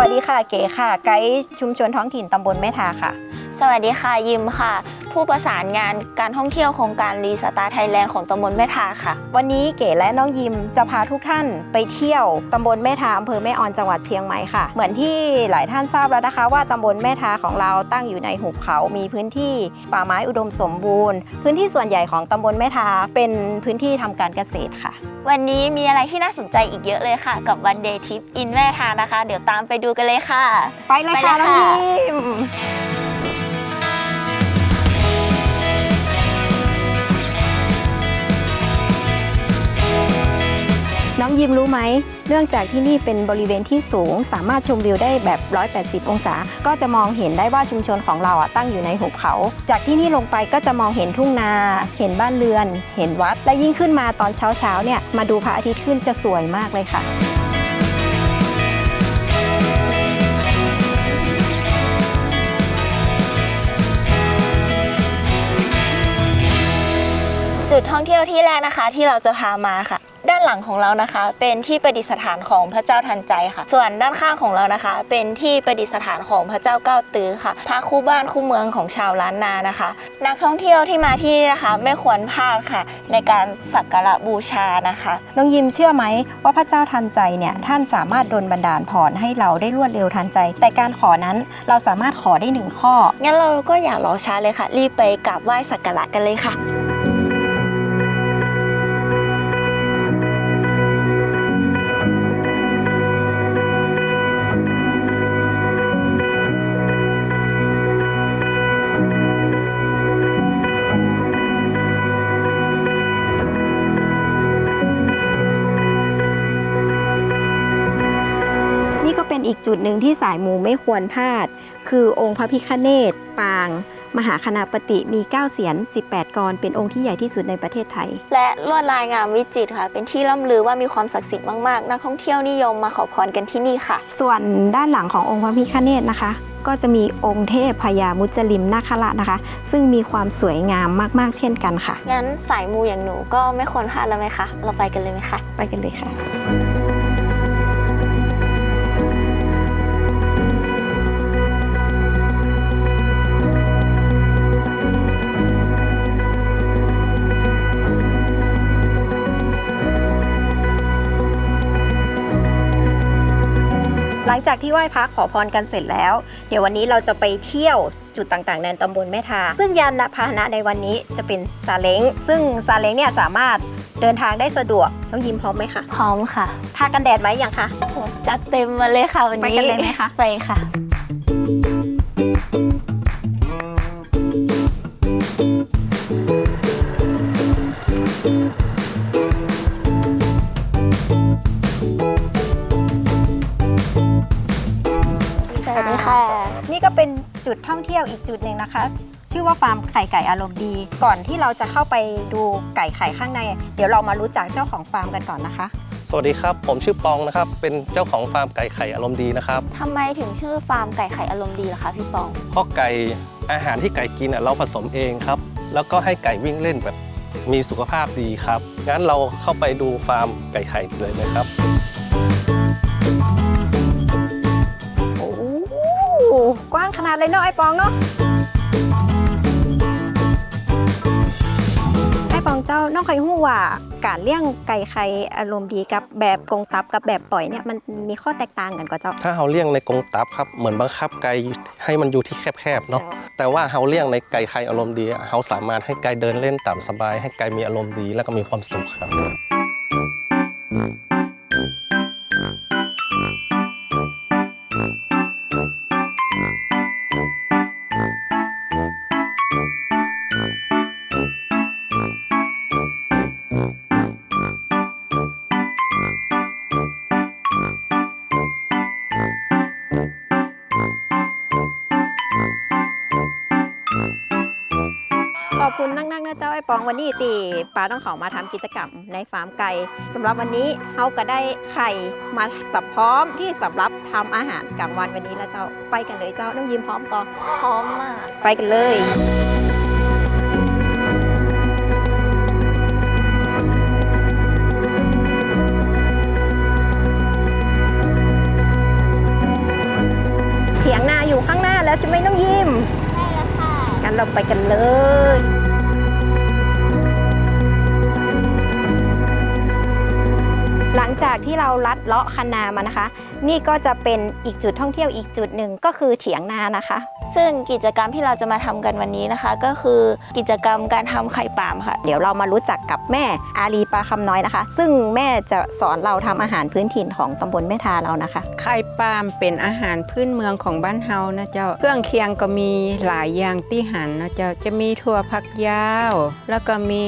วัสดีค่ะเก๋ค่ะ ไกด์ชุมชนท้องถิ่นตำบลแม่ทาค่ะ สวัสดีค่ะยิมค่ะ ผู้ประสานงานการท่องเที่ยวโครงการรีสตาร์ไทยแลนด์ของตำบลแม่ทาค่ะ วันนี้เก๋และน้องยิมจะพาทุกท่านไปเที่ยวตำบลแม่ทาอำเภอแม่ออนจังหวัดเชียงใหม่ค่ะ เหมือนที่หลายท่านทราบแล้วนะคะ ว่าตำบลแม่ทาของเราตั้งอยู่ในหุบเขามีพื้นที่ป่าไม้อุดมสมบูรณ์ พื้นที่ส่วนใหญ่ของตำบลแม่ทาเป็นพื้นที่ทำการเกษตรค่ะ วันนี้มีอะไรที่น่าสนใจอีกเยอะเลยค่ะ กับวันเดย์ทิปอินแม่ทานะคะ เดี๋ยวตามไปดูกันเลยค่ะ ไปเลยไปเลยค่ะน้องค่ะยิม ยิมรู้ไหม เนื่องจากที่นี่เป็นบริเวณที่สูง สามารถชมวิวได้แบบ 180 องศา ก็จะมองเห็นได้ว่าชุมชนของเราอะตั้งอยู่ในหุบเขา จากที่นี่ลงไปก็จะมองเห็นทุ่งนา เห็นบ้านเรือน เห็นวัด และยิ่งขึ้นมาตอนเช้าๆเนี่ยมาดูพระอาทิตย์ขึ้นจะสวยมากเลยค่ะจุดท่องเที่ยวที่แรกนะคะที่เราจะพามาค่ะานหลังของเรานะคะ เป็นที่ประดิษฐานของพระเจ้าทันใจค่ะ ส่วนด้านข้างของเรานะคะ เป็นที่ประดิษฐานของพระเจ้าเก้าตื้อค่ะพระคู่บ้านคู่เมืองของชาวล้านนานะคะ นักท่องเที่ยวที่มาที่นี่นะคะ ไม่ควรพลาดค่ะ ในการสักการะบูชานะคะน้องยิมเชื่อไหมว่าพระเจ้าทันใจเนี่ยท่านสามารถดลบันดาลพรให้เราได้รวดเร็วทันใจ แต่การขอนั้นเราสามารถขอได้หนึ่งข้องั้นเราก็อย่ารอช้าเลยค่ะ รีบไปกราบไหว้สักการะกันเลยค่ะ อีกจุดหนึ่งที่สายมูไม่ควรพลาด คือองค์พระพิฆเนศปาง มหาคณาปฏิมี9เสียน 18 กรเป็นองค์ที่ใหญ่ที่สุดในประเทศไทย และลวดลายงามวิจิตรค่ะ เป็นที่ล่ำลือว่ามีความศักดิ์สิทธิ์มากๆ นักท่องเที่ยวนิยมมาขอพรกันที่นี่ค่ะ ส่วนด้านหลังขององค์พระพิฆเนศนะคะ ก็จะมีองค์เทพพญามุจลิมนาคราชนะคะ ซึ่งมีความสวยงามมากๆ เช่นกันค่ะงั้นสายมูอย่างหนูก็ไม่ควรพลาดแล้วไหมคะเราไปกันเลยไหมคะไปกันเลยค่ะ หลังจากที่ไหว้พระขอพรกันเสร็จแล้ว เดี๋ยววันนี้เราจะไปเที่ยวจุดต่างๆในตำบลแม่ทา ซึ่งยานพาหนะในวันนี้จะเป็นซาเล้ง ซึ่งซาเล้งเนี่ยสามารถเดินทางได้สะดวกต้องยิ้มพร้อมไหมคะพร้อมค่ะ ทากันแดดไหมยังคะโหจัดเต็มมาเลยค่ะวันนี้ ไปกันเลยไหมคะ ไปค่ะ จุดท่องเที่ยวอีกจุดหนึ่งนะคะ ชื่อว่าฟาร์มไข่ไก่อารมณ์ดี ก่อนที่เราจะเข้าไปดูไก่ไข่ข้างใน เดี๋ยวเรามารู้จักเจ้าของฟาร์มกันก่อนนะคะ สวัสดีครับ ผมชื่อปองนะครับ เป็นเจ้าของฟาร์มไก่ไข่อารมณ์ดีนะครับทำไมถึงชื่อฟาร์มไก่ไข่อารมณ์ดีล่ะคะพี่ปอง เพราะไก่อาหารที่ไก่กินอะเราผสมเองครับ แล้วก็ให้ไก่วิ่งเล่นแบบมีสุขภาพดีครับ งั้นเราเข้าไปดูฟาร์มไก่ไข่เลยนะครับ ขนาดเลยเนาะไอ้ปองเนาะไอ้ปองเจ้าน้องเคยหู้ว่าการเลี้ยงไก่ไข่อารมณ์ดีกับแบบกรงตับกับแบบปล่อยเนี่ยมันมีข้อแตกต่างกันก็เจ้า ถ้าเราเลี้ยงในกรงตับครับเหมือนบังคับไก่ให้มันอยู่ที่แคบๆเนาะแต่ว่าเราเลี้ยงในไก่ไข่อารมณ์ดีอะเราสามารถให้ไก่เดินเล่นตามสบาย ให้ไก่มีอารมณ์ดีแล้วก็มีความสุขครับ คุณนักๆนะเจ้าไอ้ปองวันนี้ตีป้าต้องเขามาทำกิจกรรมในฟาร์มไก่สำหรับวันนี้เขาก็ได้ไข่มาสับพร้อมที่สำหรับทำอาหารกลางวันวันนี้แล้วเจ้าไปกันเลยเจ้าต้องยิ้มพร้อมก่อนพร้อมมากไปกันเลยแล้วใช่ไหมน้องยิมใช่แล้วค่ะงั้นเราไปกันเลย จากที่เราลัดเลาะคันนามานะคะ นี่ก็จะเป็นอีกจุดท่องเที่ยวอีกจุดหนึ่งก็คือเถียงนานะคะ ซึ่งกิจกรรมที่เราจะมาทำกันวันนี้นะคะ ก็คือกิจกรรมการทำไข่ปาล์มค่ะ เดี๋ยวเรามารู้จักกับแม่อาลีปลาคำน้อยนะคะ ซึ่งแม่จะสอนเราทำอาหารพื้นถิ่นของตำบลแม่ทาเรานะคะ ไข่ปาล์มเป็นอาหารพื้นเมืองของบ้านเฮานะเจ้า เครื่องเคียงก็มีหลายอย่างที่หันนะเจ้าจะมีถั่วผักยาว แล้วก็มี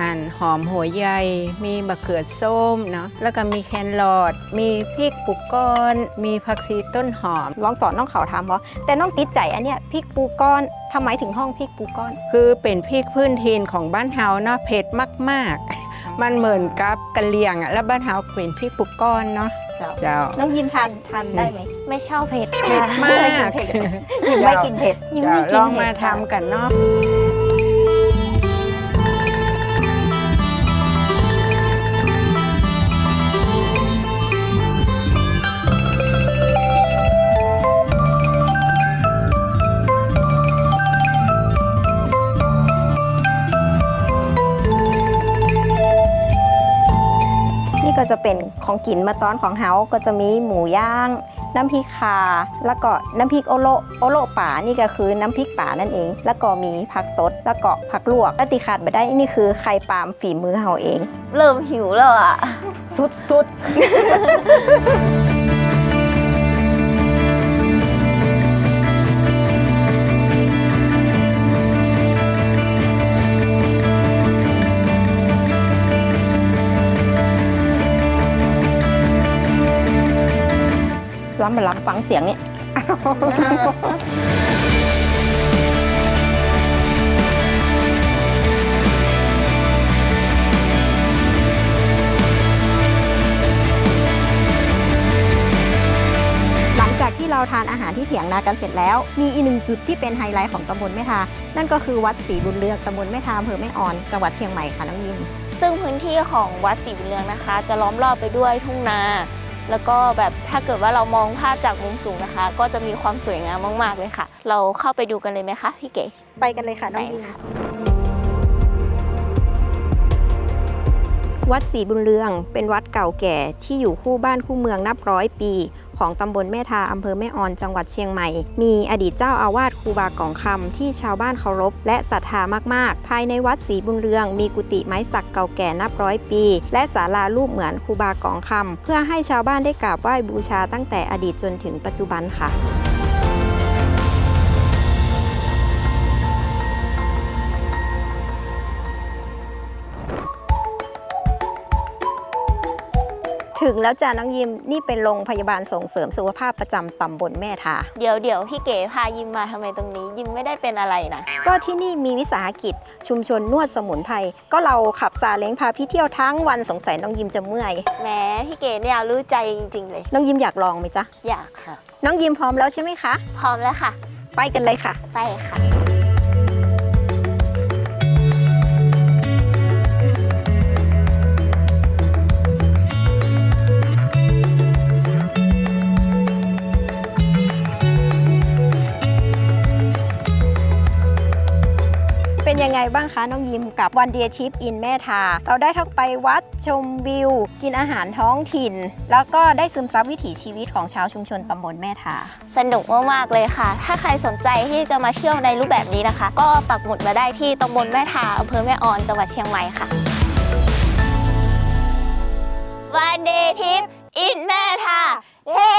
อ่านหอมหัวใหญ่มีมะเขือส้มเนาะแล้วก็มีแครอทมีพริกปุกก้อนมีผักชีต้นหอมลองสอนน้องเขาทำเพราะแต่น้องติดใจอันเนี้ยพริกปูก้อนทำไมถึงห้องพริกปูก้อน คือเป็นพริกพื้นถิ่นของบ้านเฮาเนาะเผ็ดมาก ๆ มันเหมือนกับกะเหรี่ยงอะแล้วบ้านเฮาเป็นพริกปุกก้อนเนาะเจ้าน้องยิมทานทานได้ไหมไม่ชอบเผ็ดเผ็ดมากยิมไม่กินเผ็ดยิมไม่กินลองเผ็มาดทำกันเนาะ ก็จะเป็นของกินมาตอนของเฮาก็จะมีหมูย่าง น้ำพริกคา แล้วก็น้ำพริกโอโลโอโลป่านี่ก็คือน้ำพริกป่านั่นเอง แล้วก็มีผักสด แล้วก็ผักลวกและติขาดไปได้นี่คือไข่ปาล์มฝีมือเฮาเอง เริ่มหิวแล้วอะ สุดๆ ล้ำมาล้ำฟังเสียงนี่หลังจากที่เราทานอาหารที่เถียงนากันเสร็จแล้ว มีอีกหนึ่งจุดที่เป็นไฮไลท์ของตำบลแม่ทา นั่นก็คือวัดศรีบุญเรืองตำบลแม่ทาอำเภอแม่ออน จังหวัดเชียงใหม่ค่ะน้องยิมซึ่งพื้นที่ของวัดศรีบุญเรืองนะคะ จะล้อมรอบไปด้วยทุ่งนา แล้วก็แบบถ้าเกิดว่าเรามองภาพจากมุมสูงนะคะ ก็จะมีความสวยงามมาก ๆ เลยค่ะ เราเข้าไปดูกันเลยไหมคะพี่เก๋ไปกันเลยค่ะน้องยิมไปค่ะ วัดศรีบุญเรือง เป็นวัดเก่าแก่ที่อยู่คู่บ้านคู่เมืองนับร้อยปี ของตำบลแม่ทาอำเภอแม่ออนจังหวัดเชียงใหม่ มีอดีตเจ้าอาวาสครูบากองคำที่ชาวบ้านเคารพและศรัทธามากๆ ภายในวัดศรีบุญเรือง มีกุฏิไม้สักเก่าแก่นับร้อยปี และศาลารูปเหมือนครูบากองคำเพื่อให้ชาวบ้านได้กราบไหว้บูชาตั้งแต่อดีตจนถึงปัจจุบันค่ะ ถึงแล้วจ้าน้องยิมนี่เป็นโรงพยาบาลส่งเสริมสุขภาพประจำตำบลแม่ทา เดี๋ยวเดี๋ยวพี่เก๋พายิมมาทำไมตรงนี้ ยิมไม่ได้เป็นอะไรนะ ก็ที่นี่มีวิสาหกิจชุมชนนวดสมุนไพรก็เราขับซาเล้งพาพี่เที่ยวทั้งวันสงสัยน้องยิมจะเมื่อย แหมพี่เก๋เนี่ยรู้ใจจริงๆเลย น้องยิมอยากลองไหมจ๊ะ อยากค่ะ น้องยิมพร้อมแล้วใช่ไหมคะ พร้อมแล้วค่ะ ไปกันเลยค่ะ ไปค่ะ บ้างคะน้องยิมกับวันเดียทิปอินแม่ทา เราได้ทั้งไปวัดชมวิว กินอาหารท้องถิ่น แล้วก็ได้ซึมซับวิถีชีวิตของชาวชุมชนตำบลแม่ทา สนุกมากๆเลยค่ะ ถ้าใครสนใจที่จะมาเที่ยวในรูปแบบนี้นะคะ ก็ปักหมุดมาได้ที่ตำบลแม่ทาอำเภอแม่ออนจังหวัดเชียงใหม่ค่ะวันเดย์ทิปอินแม่ทาเย้